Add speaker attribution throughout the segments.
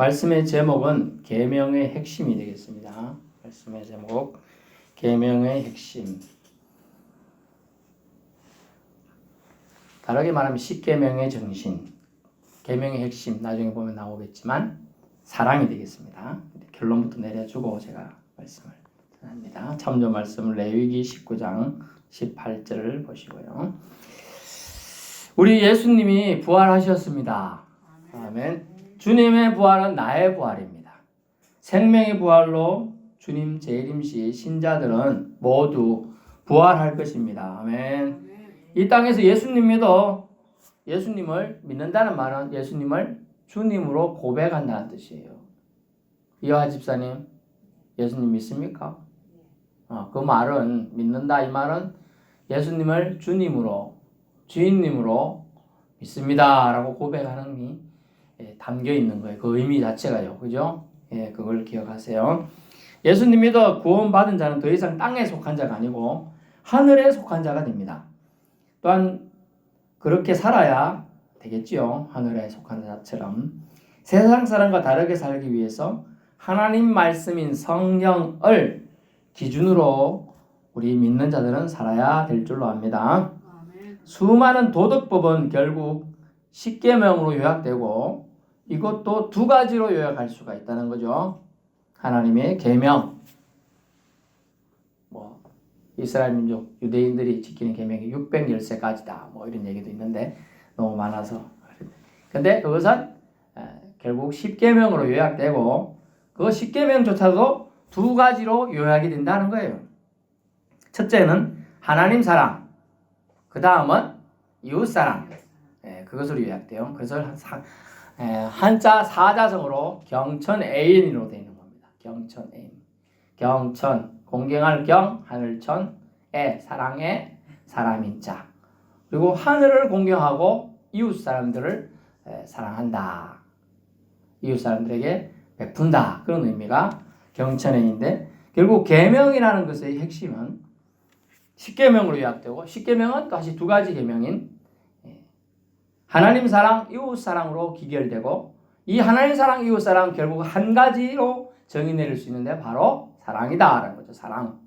Speaker 1: 말씀의 제목은 계명의 핵심이 되겠습니다. 말씀의 제목 계명의 핵심. 다르게 말하면 십계명의 정신, 계명의 핵심 나중에 보면 나오겠지만 사랑이 되겠습니다. 결론부터 내려주고 제가 말씀을 합니다. 참조 말씀 레위기 19장 18절을 보시고요. 우리 예수님이 부활하셨습니다. 아멘. 주님의 부활은 나의 부활입니다. 생명의 부활로 주님 재림 시 신자들은 모두 부활할 것입니다. 아멘. 이 땅에서 예수님 믿어 예수님을 믿는다는 말은 예수님을 주님으로 고백한다는 뜻이에요. 이화 집사님, 예수님 믿습니까? 어, 그 말은 믿는다 이 말은 예수님을 주님으로 주인님으로 믿습니다라고 고백하는 이 예, 담겨 있는 거예요. 그 의미 자체가요. 그죠? 예, 그걸 기억하세요. 예수님 믿어 구원받은 자는 더 이상 땅에 속한 자가 아니고 하늘에 속한 자가 됩니다. 또한 그렇게 살아야 되겠지요. 하늘에 속한 자처럼 세상 사람과 다르게 살기 위해서 하나님 말씀인 성령을 기준으로 우리 믿는 자들은 살아야 될 줄로 압니다. 수많은 도덕법은 결국 십계명으로 요약되고 이것도 두 가지로 요약할 수가 있다는 거죠. 하나님의 계명. 뭐 이스라엘 민족 유대인들이 지키는 계명이 613가지다. 뭐 이런 얘기도 있는데 너무 많아서. 근데 그것은 결국 십계명으로 요약되고 그 십계명조차도 두 가지로 요약이 된다는 거예요. 첫째는 하나님 사랑, 그 다음은 이웃 사랑. 예, 그것으로 요약돼요. 그래서 예, 한자 사자성어로 경천 애인으로 되어 있는 겁니다. 경천 애인. 경천 공경할 경 하늘천 애 사랑의 사람인 자. 그리고 하늘을 공경하고 이웃 사람들을 예, 사랑한다. 이웃 사람들에게 베푼다. 그런 의미가 경천애인데 결국 계명이라는 것의 핵심은 십계명으로 요약되고 십계명은 다시 두 가지 계명인 하나님 사랑, 이웃 사랑으로 기결되고 이 하나님 사랑, 이웃 사랑 결국 한 가지로 정의 내릴 수 있는데 바로 사랑이다라는 거죠. 사랑.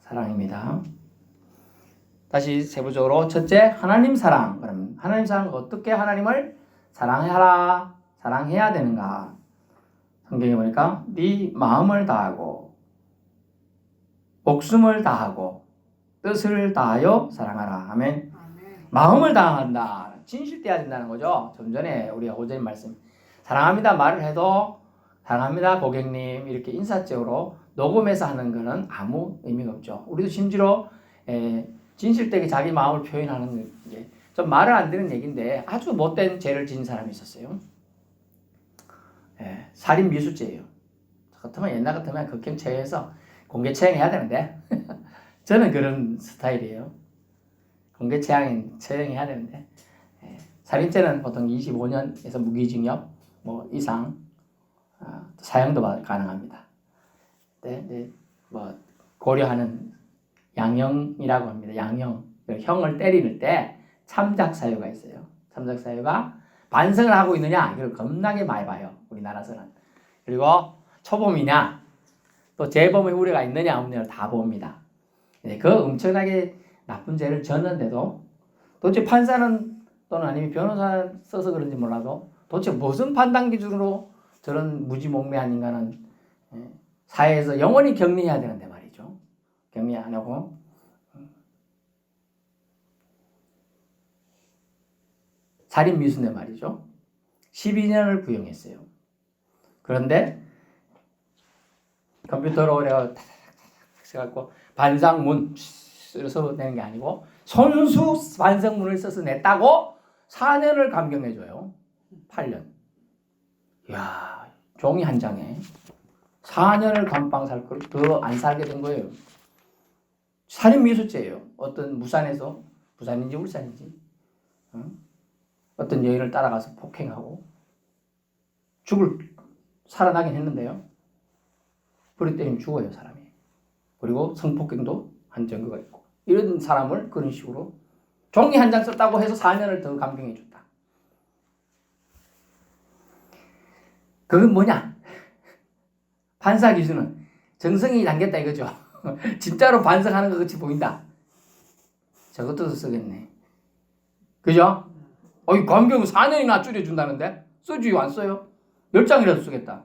Speaker 1: 사랑입니다. 다시 세부적으로 첫째 하나님 사랑. 그럼 하나님 사랑 어떻게 하나님을 사랑하라, 사랑해야 되는가? 성경에 보니까 네 마음을 다하고 목숨을 다하고 뜻을 다하여 사랑하라. 아멘. 마음을 다한다. 진실돼야 된다는 거죠. 좀 전에 우리가 오전 말씀 사랑합니다 말을 해도 사랑합니다 고객님 이렇게 인사적으로 녹음해서 하는 거는 아무 의미가 없죠. 우리도 심지어 에, 진실되게 자기 마음을 표현하는 게 좀 말을 안 되는 얘기인데 아주 못된 죄를 지은 사람이 있었어요. 에, 살인 미수죄예요. 같으면 옛날 같으면 극형체에서 공개 처형해야 되는데 저는 그런 스타일이에요. 공개 처형, 처형해야 되는데 예, 살인죄는 보통 25년에서 무기징역 뭐 이상 어, 사형도 가능합니다. 네, 네, 뭐 고려하는 양형이라고 합니다. 양형 형을 때리는 때 참작 사유가 있어요. 참작 사유가 반성을 하고 있느냐 이걸 겁나게 많이 봐요. 우리나라에서는 그리고 초범이냐 또 재범의 우려가 있느냐 없느냐를 다 봅니다. 네, 그 엄청나게 나쁜 죄를 졌는데도 도대체 판사는 또는 아니면 변호사 써서 그런지 몰라도 도대체 무슨 판단 기준으로 저런 무지몽매한 인간은 예, 사회에서 영원히 격리해야 되는데 말이죠. 격리 안 하고 살인 미수인데 말이죠. 12년을 구형했어요. 그런데 컴퓨터로 내가 해갖고 반상문 써서 내는 게 아니고 손수 반성문을 써서 냈다고 4년을 감경해 줘요. 8년. 이야, 종이 한 장에 4년을 감방 살 걸 더 안 살게 된 거예요. 살인 미수죄예요. 어떤 무산에서 부산인지 울산인지 응? 어떤 여인을 따라가서 폭행하고 죽을 살아나긴 했는데요. 불이 때리면 죽어요 사람이. 그리고 성폭행도 한 증거가 있고 이런 사람을 그런 식으로 종이 한 장 썼다고 해서 4년을 더 감경해 줬다. 그건 뭐냐? 판사 기준은 정성이 담겼다 이거죠. 진짜로 반성하는 것 같이 보인다. 저것도 쓰겠네. 그죠? 어이, 관경 4년이나 줄여준다는데? 써주요, 안 써요? 10장이라도 쓰겠다.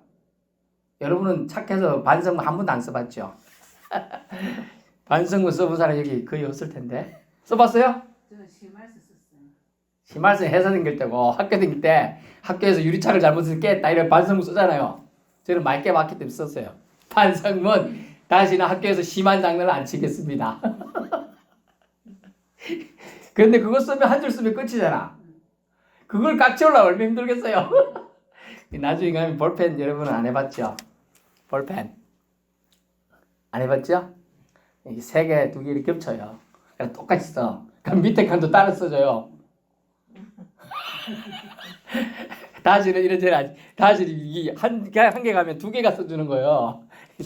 Speaker 1: 여러분은 착해서 반성문 한 번도 안 써봤죠? 반성문 써본 사람 여기 거의 없을 텐데. 써봤어요?
Speaker 2: 저 심할서 썼어요.
Speaker 1: 심할서 회사 다닐 때고 학교 다닐 때 학교에서 유리창을 잘못 깼다 이런 반성문 쓰잖아요. 저는 맑게 맞기 때문에 썼어요. 반성문 다시는 학교에서 심한 장난을 안 치겠습니다. 근데 그거 쓰면 한 줄 쓰면 끝이잖아. 그걸 깍지올라 얼마나 힘들겠어요. 나중에 가면 볼펜 여러분은 안 해봤죠? 볼펜 안 해봤죠? 이게 세 개, 두개 이렇게 겹쳐요. 그냥 똑같이 써. 그럼 밑에 칸도 따라 써줘요. 다시는 이런 안, 다시는 이한한 개 가면 두 개가 써주는 거예요.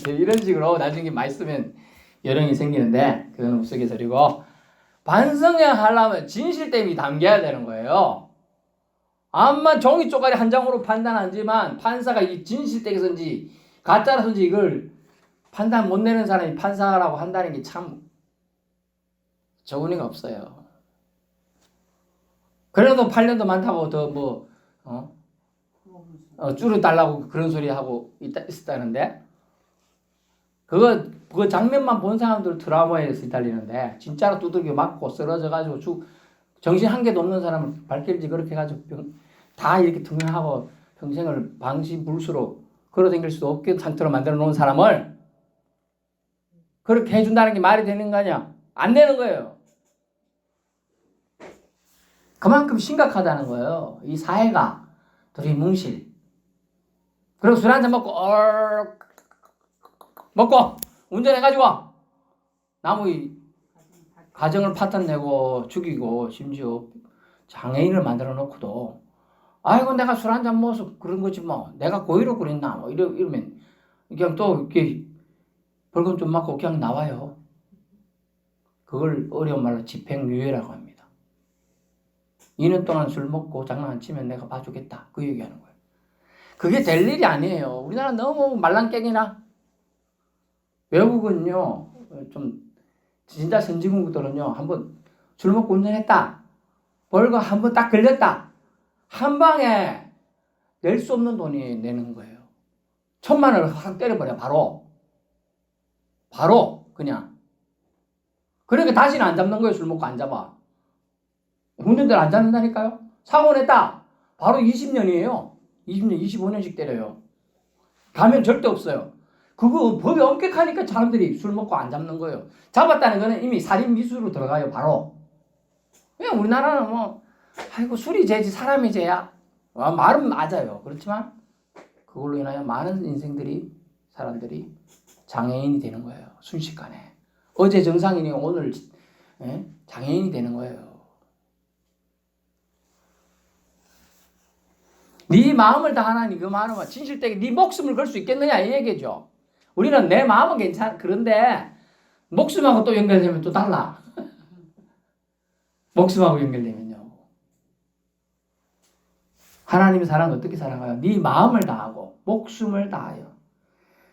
Speaker 1: 이런 식으로 나중에 많이 쓰면 요령이 생기는데 그건 우스갯소리고 반성해 하려면 진실됨이 담겨야 되는 거예요. 암만 종이 쪼가리 한 장으로 판단하지만 판사가 이 진실되게선지 가짜라선지 이걸 판단 못 내는 사람이 판사라고 한다는 게 참 적은이가 없어요. 그래도 8년도 많다고 더 뭐 어?
Speaker 2: 그거 무슨
Speaker 1: 어, 줄을 달라고 그런 소리 하고 있다, 있었다는데 그거 그 장면만 본 사람들 트라우마에 시달리는데 진짜로 두들겨 맞고 쓰러져 가지고 죽 정신 한 개도 없는 사람을 발길지 그렇게 해가지고 병, 다 이렇게 등하고 평생을 방시불수로 걸어다닐 수도 없게 상태로 만들어 놓은 사람을 그렇게 해준다는 게 말이 되는 거냐? 안 되는 거예요. 그만큼 심각하다는 거예요. 이 사회가 두리뭉실. 그리고 술 한잔 먹고 얼 먹고 운전해가지고 나무 이 가정을 파탄내고 죽이고 심지어 장애인을 만들어 놓고도 아이고 내가 술 한잔 먹어서 그런 거지 뭐 내가 고의로 그랬나 뭐 이러, 이러면 그냥 또 이렇게 벌금 좀 맞고 그냥 나와요. 그걸 어려운 말로 집행유예라고 합니다. 2년 동안 술 먹고 장난 안 치면 내가 봐주겠다. 그 얘기하는 거예요. 그게 될 일이 아니에요. 우리나라 너무 말랑깽이나 외국은요 좀 진짜 선진국들은요 한번 술 먹고 운전했다 벌금 한번 딱 걸렸다 한 방에 낼 수 없는 돈이 내는 거예요 천만 원을 확 때려버려 바로 바로 그냥 그러니까 다시는 안 잡는 거예요 술 먹고 안 잡아 운전대를 안 잡는다니까요 사고 냈다 바로 20년이에요 20년 25년씩 때려요 가면 절대 없어요 그거 법이 엄격하니까 사람들이 술 먹고 안 잡는 거예요. 잡았다는 거는 이미 살인 미수로 들어가요, 바로. 그냥 우리나라는 뭐, 아이고, 술이 죄지, 사람이 죄야. 아, 말은 맞아요. 그렇지만, 그걸로 인하여 많은 인생들이, 사람들이 장애인이 되는 거예요. 순식간에. 어제 정상인이 오늘 예? 장애인이 되는 거예요. 네 마음을 다 하나니 그 마음은 진실되게 네 목숨을 걸 수 있겠느냐 이 얘기죠. 우리는 내 마음은 괜찮 그런데 목숨하고 또 연결되면 또 달라. 목숨하고 연결되면요. 하나님의 사랑은 어떻게 사랑해요? 네 마음을 다하고 목숨을 다하여.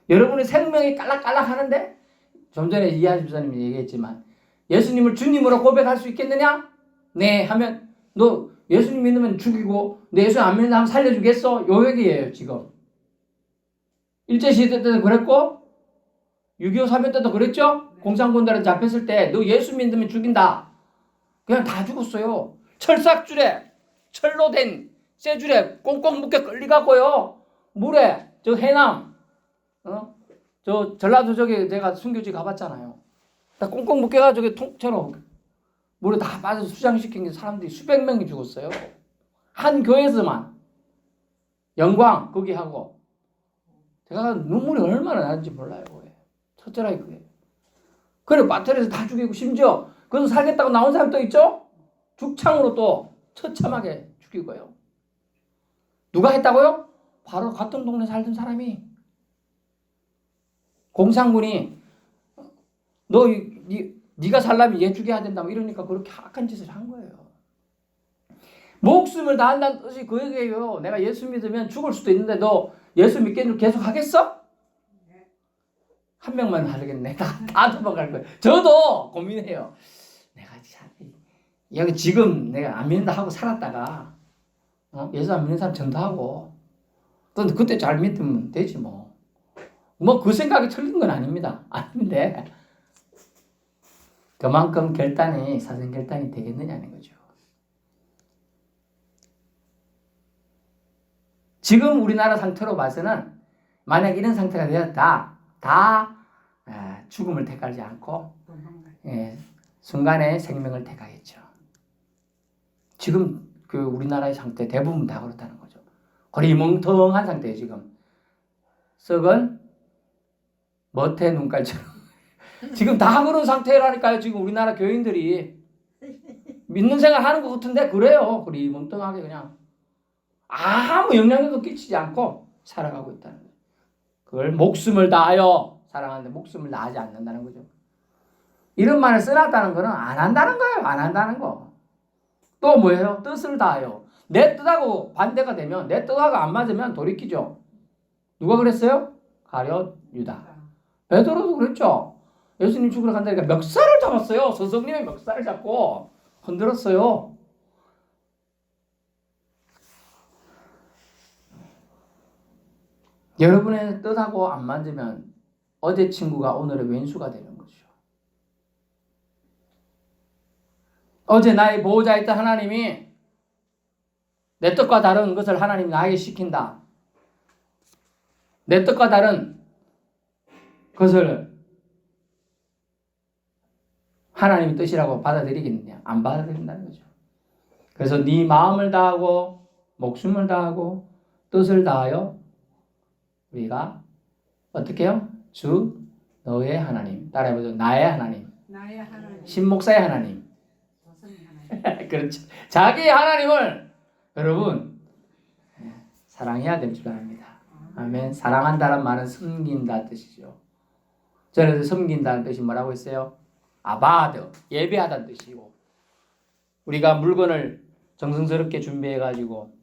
Speaker 1: 여러분의 생명이 깔락깔락 하는데 좀 전에 이하집사님이 얘기했지만 예수님을 주님으로 고백할 수 있겠느냐? 네 하면 너 예수님 믿으면 죽이고 내 예수 안 믿는 하면 살려주겠어? 요 얘기예요 지금. 일제시대 때도 그랬고 6.25 사변 때도 그랬죠? 공산군들은 잡혔을 때 너 예수 믿으면 죽인다. 그냥 다 죽었어요. 철삭줄에 철로 된 쇠줄에 꽁꽁 묶여 끌리가고요. 물에 저 해남 어? 저 전라도 저기 내가 순교지 가봤잖아요. 다 꽁꽁 묶여가지고 통째로 물에 다 빠져서 수장시킨 게 사람들이 수백 명이 죽었어요. 한 교회에서만 영광 거기 하고 제가 눈물이 얼마나 나는지 몰라요. 그게. 첫째라 그게. 그래 배터리에서 다 죽이고 심지어 그래서 살겠다고 나온 사람 또 있죠? 죽창으로 또 처참하게 죽이고요. 누가 했다고요? 바로 같은 동네 살던 사람이 공산군이 너 이- 니, 네가 살려면 얘 죽여야 된다 뭐 이러니까 그렇게 악한 짓을 한 거예요. 목숨을 다한다는 뜻이 그 얘기예요. 내가 예수 믿으면 죽을 수도 있는데 너 예수 믿겠는 계속 하겠어?
Speaker 2: 네.
Speaker 1: 한 명만 하겠네. 다, 다 도망갈 거예요. 저도 고민해요. 내가 참, 여기 지금 내가 안 믿는다 하고 살았다가, 어? 예수 안 믿는 사람 전도하고, 또 그때 잘 믿으면 되지 뭐. 뭐 그 생각이 틀린 건 아닙니다. 아닌데, 그만큼 결단이, 사생 결단이 되겠느냐는 거죠. 지금 우리나라 상태로 봐서는 만약 이런 상태가 되었다, 다 아, 죽음을 택하지 않고. 예, 순간에 생명을 택하겠죠. 지금 그 우리나라의 상태 대부분 다 그렇다는 거죠. 거의 멍텅한 상태예요 지금. 썩은 멋의 눈깔처럼 지금 다 그런 상태라니까요. 지금 우리나라 교인들이 믿는 생활 하는 것 같은데 그래요. 거의 멍텅하게 그냥 아무 영향력도 끼치지 않고 살아가고 있다는 거예요. 그걸 목숨을 다하여 사랑하는데 목숨을 다하지 않는다는 거죠. 이런 말을 써놨다는 거는 안 한다는 거예요. 안 한다는 거. 또 뭐예요? 뜻을 다하여. 내 뜻하고 반대가 되면 내 뜻하고 안 맞으면 돌이키죠. 누가 그랬어요? 가룟 유다. 베드로도 그랬죠. 예수님 죽으러 간다니까 멱살을 잡았어요. 스승님의 멱살을 잡고 흔들었어요. 여러분의 뜻하고 안 맞으면 어제 친구가 오늘의 왼수가 되는 거죠. 어제 나의 보호자였던 하나님이 내 뜻과 다른 것을 하나님 나에게 시킨다. 내 뜻과 다른 것을 하나님의 뜻이라고 받아들이겠느냐? 안 받아들인다는 거죠. 그래서 네 마음을 다하고 목숨을 다하고 뜻을 다하여 우리가 어떻게 해요? 주 너의 하나님 따라해보죠. 나의 하나님.
Speaker 2: 나의 하나님.
Speaker 1: 신목사의 하나님. 그렇죠. 자기 하나님을 여러분 예, 사랑해야 될 줄 압니다. 아멘. 사랑한다는 말은 섬긴다 뜻이죠. 저는 섬긴다는 뜻이 뭐라고 했어요? 아바드 예배하다는 뜻이고 우리가 물건을 정성스럽게 준비해 가지고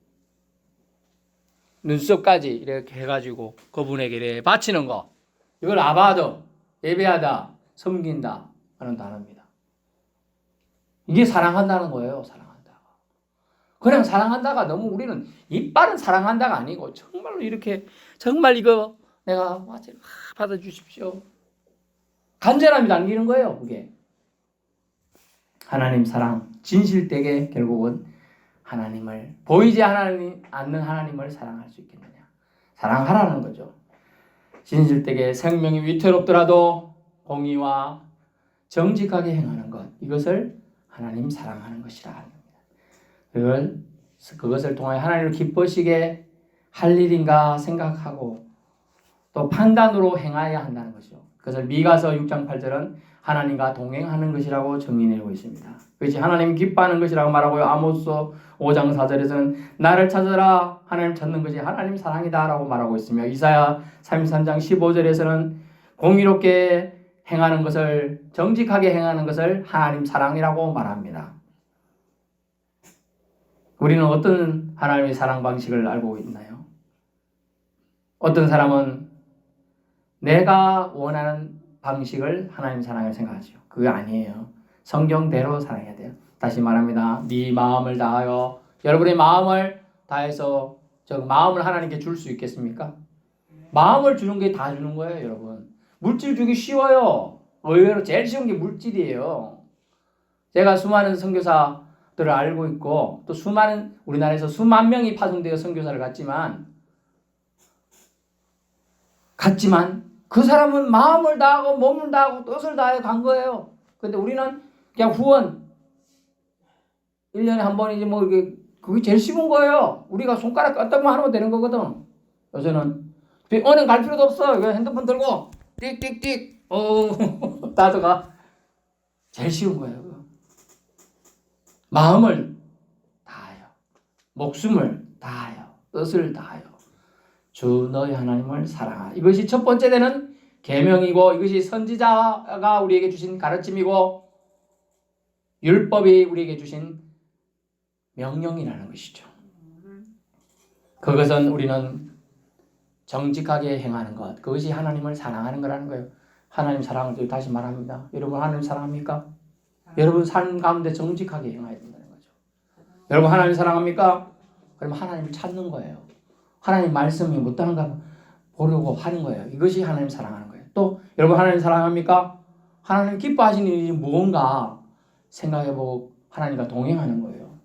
Speaker 1: 눈썹까지 이렇게 해가지고 그분에게 바치는 거 이걸 아바드 예배하다 섬긴다 하는 단어입니다. 이게 사랑한다는 거예요. 사랑한다. 그냥 사랑한다가 너무 우리는 이빨은 사랑한다가 아니고 정말로 이렇게 정말 이거 내가 와서 받아 주십시오. 간절함이 담기는 거예요. 그게 하나님 사랑 진실되게 결국은 하나님을 보이지 하나님 않는 하나님을 사랑할 수 있겠느냐? 사랑하라는 거죠. 진실되게 생명이 위태롭더라도 공의와 정직하게 행하는 것 이것을 하나님 사랑하는 것이라 하는 겁니다. 그걸 그것을 통하여 하나님을 기쁘시게 할 일인가 생각하고 또 판단으로 행하여야 한다는 것이죠. 그것을 미가서 6장 8절은 하나님과 동행하는 것이라고 정의내고 있습니다. 그것이 하나님 기뻐하는 것이라고 말하고요. 아모스 5장 4절에서는 나를 찾아라 하나님 찾는 것이 하나님 사랑이다라고 말하고 있으며 이사야 33장 15절에서는 공의롭게 행하는 것을 정직하게 행하는 것을 하나님 사랑이라고 말합니다. 우리는 어떤 하나님의 사랑 방식을 알고 있나요? 어떤 사람은 내가 원하는 방식을 하나님 사랑을 생각하죠. 그거 아니에요. 성경대로 사랑해야 돼요. 다시 말합니다. 네 마음을 다하여 여러분의 마음을 다해서 저 마음을 하나님께 줄 수 있겠습니까? 마음을 주는 게 다 주는 거예요, 여러분. 물질 주기 쉬워요. 의외로 제일 쉬운 게 물질이에요. 제가 수많은 선교사들을 알고 있고 또 수많은 우리나라에서 수만 명이 파송되어 선교사를 갔지만 갔지만 그 사람은 마음을 다하고 몸을 다하고 뜻을 다해 간 거예요. 근데 우리는 그냥 후원 1년에 한 번이지 뭐 이게 그게 제일 쉬운 거예요. 우리가 손가락 껐다만 하면 되는 거거든. 요새는 은행 갈 필요도 없어. 이거 핸드폰 들고 띡띡띡 어 나도 가. 제일 쉬운 거예요. 마음을 다하여 목숨을 다하여 뜻을 다하여 주 너희 하나님을 사랑하라. 이것이 첫 번째 되는 계명이고 이것이 선지자가 우리에게 주신 가르침이고 율법이 우리에게 주신 명령이라는 것이죠. 그것은 우리는 정직하게 행하는 것 그것이 하나님을 사랑하는 거라는 거예요. 하나님 사랑을 또 다시 말합니다. 여러분 하나님 사랑합니까? 여러분 삶 가운데 정직하게 행해야 된다는 거죠. 여러분 하나님 사랑합니까? 그러면 하나님을 찾는 거예요. 하나님 말씀이 어떠한가 보려고 하는 거예요. 이것이 하나님 사랑하는 거예요. 또 여러분 하나님 사랑합니까? 하나님 기뻐하시는 일이 무언가 생각해보고 하나님과 동행하는 거예요.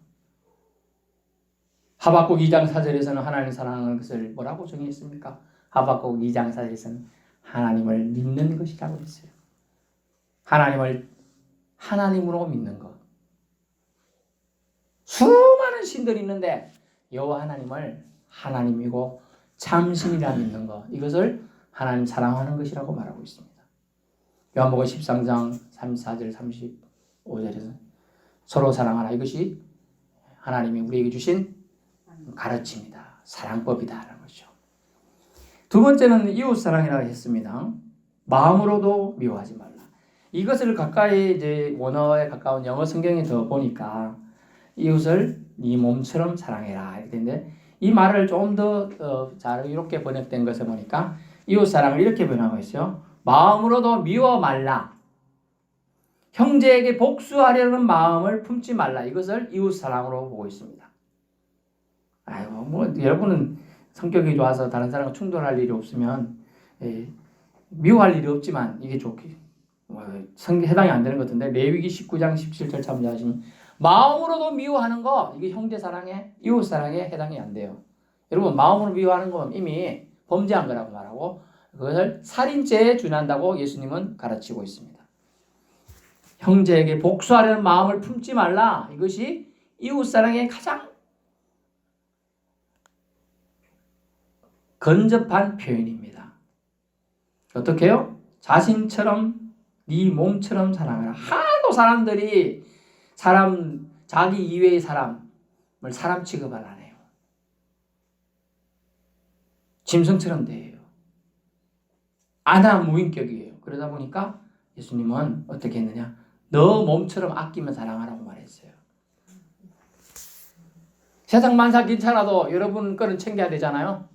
Speaker 1: 하박국 2장 4절에서는 하나님 사랑하는 것을 뭐라고 정의했습니까? 하박국 2장 4절에서는 하나님을 믿는 것이라고 했어요. 하나님을 하나님으로 믿는 것. 수많은 신들이 있는데 여호와 하나님을 하나님이고 참신이라 믿는 것. 이것을 하나님 사랑하는 것이라고 말하고 있습니다. 요한복음 13장 34절 35절에서 서로 사랑하라. 이것이 하나님이 우리에게 주신 가르침이다. 사랑법이다라는 거죠. 두 번째는 이웃 사랑이라고 했습니다. 마음으로도 미워하지 말라. 이것을 가까이 이제 원어에 가까운 영어 성경에 더 보니까 이웃을 네 몸처럼 사랑해라 이렇게 되는데 이 말을 좀더 어, 자유롭게 번역된 것을 보니까 이웃 사랑을 이렇게 번역하고 있어요. 마음으로도 미워 말라. 형제에게 복수하려는 마음을 품지 말라. 이것을 이웃 사랑으로 보고 있습니다. 아이고 뭐 여러분은 성격이 좋아서 다른 사람과 충돌할 일이 없으면 예, 미워할 일이 없지만 이게 좋게 뭐, 성 해당이 안 되는 것 같은데 레위기 19장 17절 참조하시면 마음으로도 미워하는 거 이게 형제 사랑에 이웃 사랑에 해당이 안 돼요. 여러분 마음으로 미워하는 건 이미 범죄한 거라고 말하고 그것을 살인죄에 준한다고 예수님은 가르치고 있습니다. 형제에게 복수하려는 마음을 품지 말라. 이것이 이웃 사랑의 가장 근접한 표현입니다. 어떻게요? 자신처럼 네 몸처럼 사랑하라. 하도 사람들이 사람 자기 이외의 사람을 사람 취급을 안 해요. 짐승처럼 대해요. 아나 무인격이에요. 그러다 보니까 예수님은 어떻게 했느냐? 너 몸처럼 아끼면 사랑하라고 말했어요. 세상 만사 괜찮아도 여러분 거는 챙겨야 되잖아요.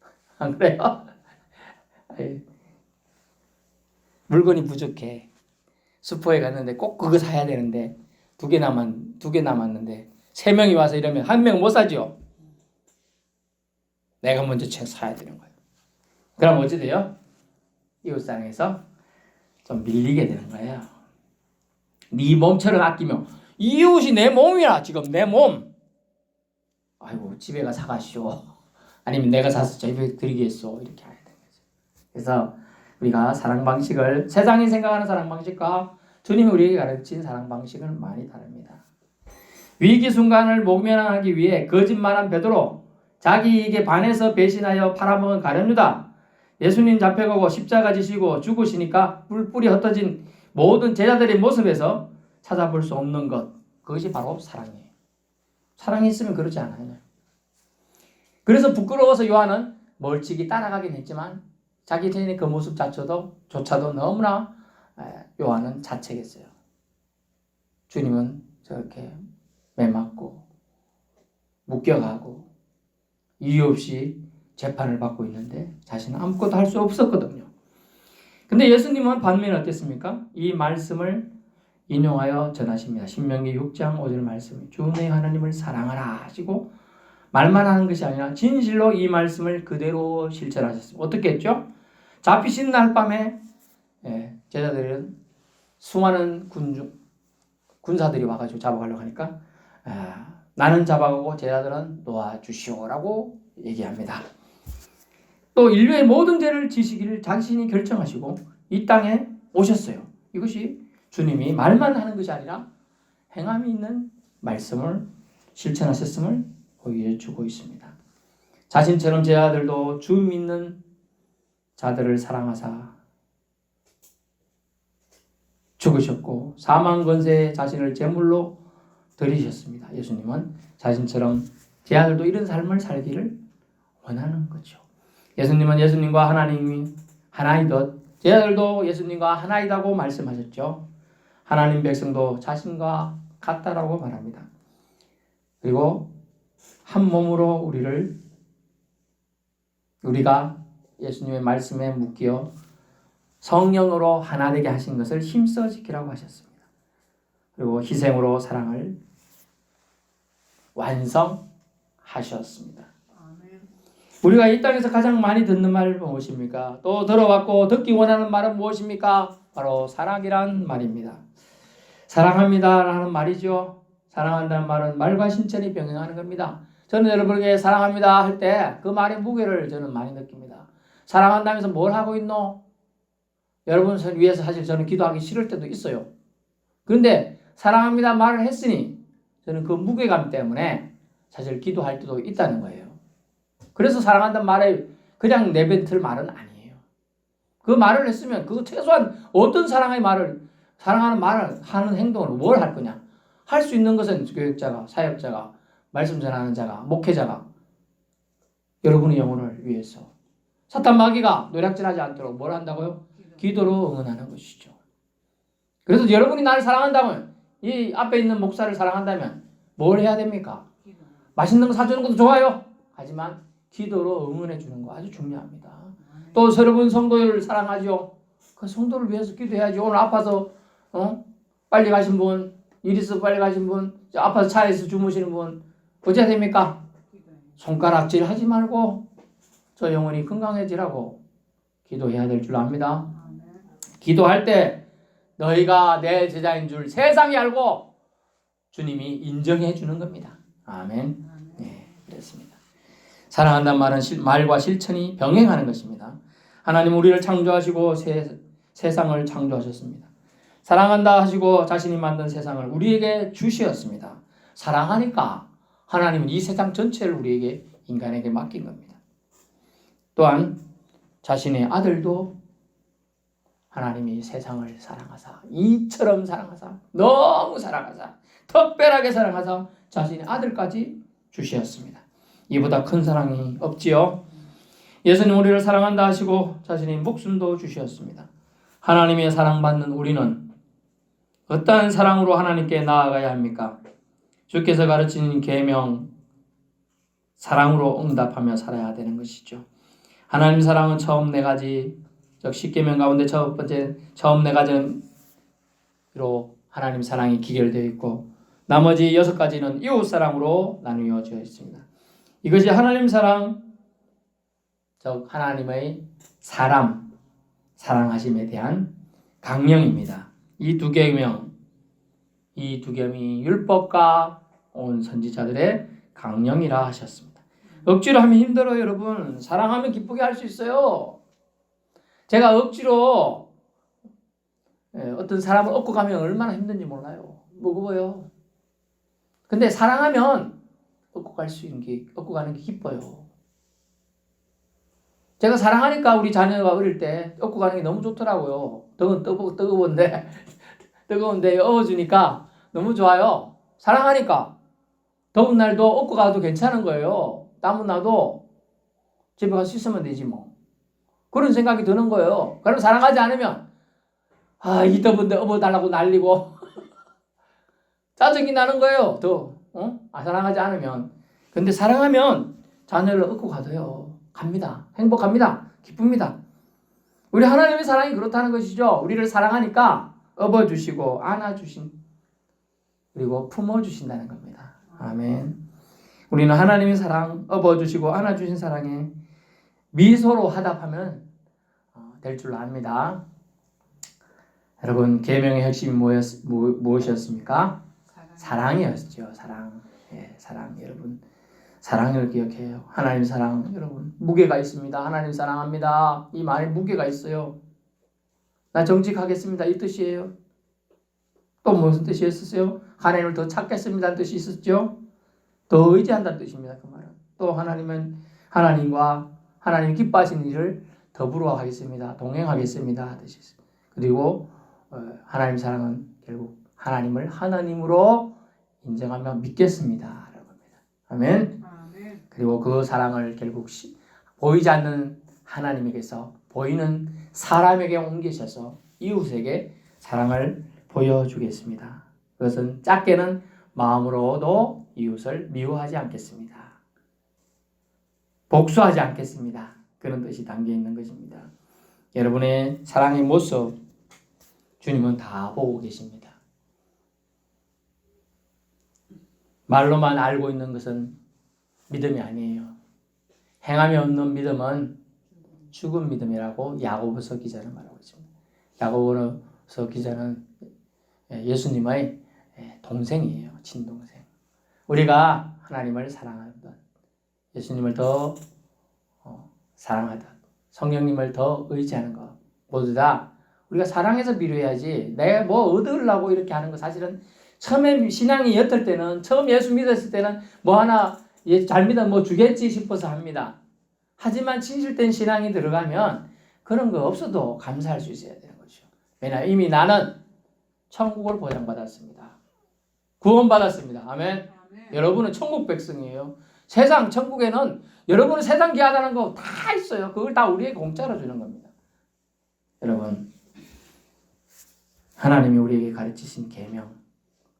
Speaker 1: 안 그래요? 물건이 부족해. 슈퍼에 갔는데 꼭 그거 사야 되는데 두 개 남았 두 개 남았는데 세 명이 와서 이러면 한 명 못 사죠. 내가 먼저 책 사야 되는 거예요. 그럼 어찌 돼요? 이웃사랑에서 좀 밀리게 되는 거예요. 네 몸처럼 아끼며 이웃이 내 몸이야 지금 내 몸. 아이고 집에 가 사가시오. 아니면 내가 사서 저희 드리겠소 이렇게 해야 되는 거죠. 그래서 우리가 사랑 방식을 세상이 생각하는 사랑 방식과 주님이 우리에게 가르친 사랑 방식은 많이 다릅니다. 위기 순간을 모면하기 위해 거짓말한 베드로 자기에게 반해서 배신하여 팔아먹은 가룟 유다 예수님 잡혀가고 십자가 지시고 죽으시니까 뿔뿔이 흩어진 모든 제자들의 모습에서 찾아볼 수 없는 것 그것이 바로 사랑이에요. 사랑이 있으면 그러지 않아요. 그래서 부끄러워서 요한은 멀찍이 따라가긴 했지만 자기 자신의 그 모습 자체도 조차도 너무나 요한은 자책했어요. 주님은 저렇게 매맞고 묶여가고 이유 없이 재판을 받고 있는데 자신은 아무것도 할 수 없었거든요. 근데 예수님은 반면에 어땠습니까? 이 말씀을 인용하여 전하십니다. 신명기 6장 5절 말씀. 주의 하나님을 사랑하라 하시고 말만 하는 것이 아니라 진실로 이 말씀을 그대로 실천하셨습니다. 어떻게 했죠? 잡히신 날 밤에 예, 제자들은 수많은 군중 군사들이 와가지고 잡아가려고 하니까 아, 나는 잡아가고 제자들은 놓아주시오라고 얘기합니다. 또 인류의 모든 죄를 지시기를 자신이 결정하시고 이 땅에 오셨어요. 이것이 주님이 말만 하는 것이 아니라 행함이 있는 말씀을 실천하셨음을 보여주고 있습니다. 자신처럼 제 아들도 주 믿는 자들을 사랑하사 죽으셨고 사망 권세에 자신을 제물로 드리셨습니다. 예수님은 자신처럼 제 아들도 이런 삶을 살기를 원하는 거죠. 예수님은 예수님과 하나님이 하나이듯 제 아들도 예수님과 하나이다고 말씀하셨죠. 하나님 백성도 자신과 같다라고 말합니다. 그리고 한 몸으로 우리를 우리가 예수님의 말씀에 묶여 성령으로 하나 되게 하신 것을 힘써 지키라고 하셨습니다. 그리고 희생으로 사랑을 완성하셨습니다. 우리가 이 땅에서 가장 많이 듣는 말 무엇입니까? 또 들어봤고 듣기 원하는 말은 무엇입니까? 바로 사랑이란 말입니다. 사랑합니다라는 말이죠. 사랑한다는 말은 말과 신천이 병행하는 겁니다. 저는 여러분에게 사랑합니다 할 때 그 말의 무게를 저는 많이 느낍니다. 사랑한다면서 뭘 하고 있노? 여러분 위해서 사실 저는 기도하기 싫을 때도 있어요. 그런데 사랑합니다 말을 했으니 저는 그 무게감 때문에 사실 기도할 때도 있다는 거예요. 그래서 사랑한다는 말에 그냥 내뱉을 말은 아니에요. 그 말을 했으면 그 최소한 어떤 사랑의 말을 사랑하는 말을 하는 행동을 뭘 할 거냐? 할 수 있는 것은 교육자가, 사역자가, 말씀 전하는 자가, 목회자가 여러분의 영혼을 위해서 사탄 마귀가 노략질하지 않도록 뭘 한다고요? 기도로 응원하는 것이죠. 그래서 여러분이 나를 사랑한다면 이 앞에 있는 목사를 사랑한다면 뭘 해야 됩니까? 맛있는 거 사주는 것도 좋아요. 하지만 기도로 응원해 주는 거 아주 중요합니다. 또 여러분 성도를 사랑하죠. 그 성도를 위해서 기도해야지. 오늘 아파서 어? 빨리 가신 분, 일 있어 빨리 가신 분, 저 아파서 차에서 주무시는 분 어찌해야 됩니까? 손가락질 하지 말고 저 영혼이 건강해지라고 기도해야 될 줄 압니다. 기도할 때 너희가 내 제자인 줄 세상이 알고 주님이 인정해 주는 겁니다. 아멘. 네, 그렇습니다. 사랑한다는 말은 실- 말과 실천이 병행하는 것입니다. 하나님 우리를 창조하시고 세, 세상을 창조하셨습니다. 사랑한다 하시고 자신이 만든 세상을 우리에게 주시었습니다. 사랑하니까 하나님은 이 세상 전체를 우리에게 인간에게 맡긴 겁니다. 또한 자신의 아들도 하나님이 세상을 사랑하사 이처럼 사랑하사 너무 사랑하사 특별하게 사랑하사 자신의 아들까지 주시었습니다. 이보다 큰 사랑이 없지요. 예수님 우리를 사랑한다 하시고 자신의 목숨도 주셨습니다. 하나님의 사랑받는 우리는 어떠한 사랑으로 하나님께 나아가야 합니까? 주께서 가르치는 계명 사랑으로 응답하며 살아야 되는 것이죠. 하나님 사랑은 처음 네 가지 즉 십계명 가운데 첫 번째 처음 네 가지로 하나님 사랑이 기결되어 있고 나머지 여섯 가지는 이웃 사랑으로 나누어져 있습니다. 이것이 하나님 사랑 즉 하나님의 사람 사랑하심에 대한 강령입니다. 이두 계명 이두 계명이 율법과 온 선지자들의 강령이라 하셨습니다. 억지로 하면 힘들어요, 여러분. 사랑하면 기쁘게 할 수 있어요. 제가 억지로 예, 어떤 사람을 얻고 가면 얼마나 힘든지 몰라요. 무거워요. 근데 사랑하면 얻고 갈 수 있는 게 얻고 가는 게 기뻐요. 제가 사랑하니까 우리 자녀가 어릴 때 얻고 가는 게 너무 좋더라고요. 뜨거 뜨거 뜨거운데 뜨거운데 업어주니까 너무 좋아요. 사랑하니까 더운 날도 얻고 가도 괜찮은 거예요. 땀은 나도 집에 가서 씻으면 되지 뭐. 그런 생각이 드는 거예요. 그럼 사랑하지 않으면 아, 이 더운데 업어달라고 날리고 짜증이 나는 거예요. 더 어? 아, 사랑하지 않으면. 근데 사랑하면 자녀를 얻고 가도요. 갑니다. 행복합니다. 기쁩니다. 우리 하나님의 사랑이 그렇다는 것이죠. 우리를 사랑하니까 업어주시고 안아주신 그리고 품어주신다는 겁니다. 아멘. 우리는 하나님의 사랑 업어주시고 안아주신 사랑에 미소로 화답하면 어, 될줄 압니다. 여러분 계명의 핵심이 뭐였, 무, 무엇이었습니까?
Speaker 2: 사랑.
Speaker 1: 사랑 이었죠. 사랑. 예, 사랑 여러분. 사랑을 기억해요. 하나님 사랑 여러분 무게가 있습니다. 하나님 사랑합니다. 이 말에 무게가 있어요. 나 정직하겠습니다. 이 뜻이에요. 또 무슨 뜻이었어요? 하나님을 더 찾겠습니다는 뜻이 있었죠. 더 의지한다는 뜻입니다. 그 말은 또 하나님은 하나님과 하나님 기뻐하시는 일을 더불어 하겠습니다. 동행하겠습니다. 뜻이. 그리고 어, 하나님 사랑은 결국 하나님을 하나님으로 인정하며 믿겠습니다. 라고 합니다.
Speaker 2: 아멘.
Speaker 1: 그리고 그 사랑을 결국 시- 보이지 않는 하나님에게서 보이는 사람에게 옮기셔서 이웃에게 사랑을 보여주겠습니다. 그것은 작게는 마음으로도 이웃을 미워하지 않겠습니다. 복수하지 않겠습니다. 그런 뜻이 담겨 있는 것입니다. 여러분의 사랑의 모습 주님은 다 보고 계십니다. 말로만 알고 있는 것은 믿음이 아니에요. 행함이 없는 믿음은 죽은 믿음이라고 야고보서 기자는 말하고 있습니다. 야고보서 기자는 예수님의 동생이에요. 친동생. 우리가 하나님을 사랑하듯 예수님을 더 어, 사랑하듯 성령님을 더 의지하는 것 모두 다 우리가 사랑해서 미루어야지 내가 뭐 얻으려고 이렇게 하는 거 사실은 처음에 신앙이 옅을 때는 처음 예수 믿었을 때는 뭐 하나 예, 잘 믿어 뭐 주겠지 싶어서 합니다. 하지만 진실된 신앙이 들어가면 그런 거 없어도 감사할 수 있어야 되는 거죠. 왜냐 이미 나는 천국을 보장받았습니다. 구원받았습니다. 아멘.
Speaker 2: 아멘.
Speaker 1: 여러분은 천국 백성이에요. 세상 천국에는 여러분은 세상 기하다는 거 다 있어요. 그걸 다 우리에게 공짜로 주는 겁니다. 여러분 하나님이 우리에게 가르치신 계명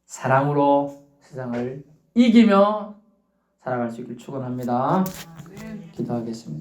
Speaker 1: 사랑으로 세상을 이기며 살아갈 수 있길 축원합니다.
Speaker 2: 아멘.
Speaker 1: 기도하겠습니다.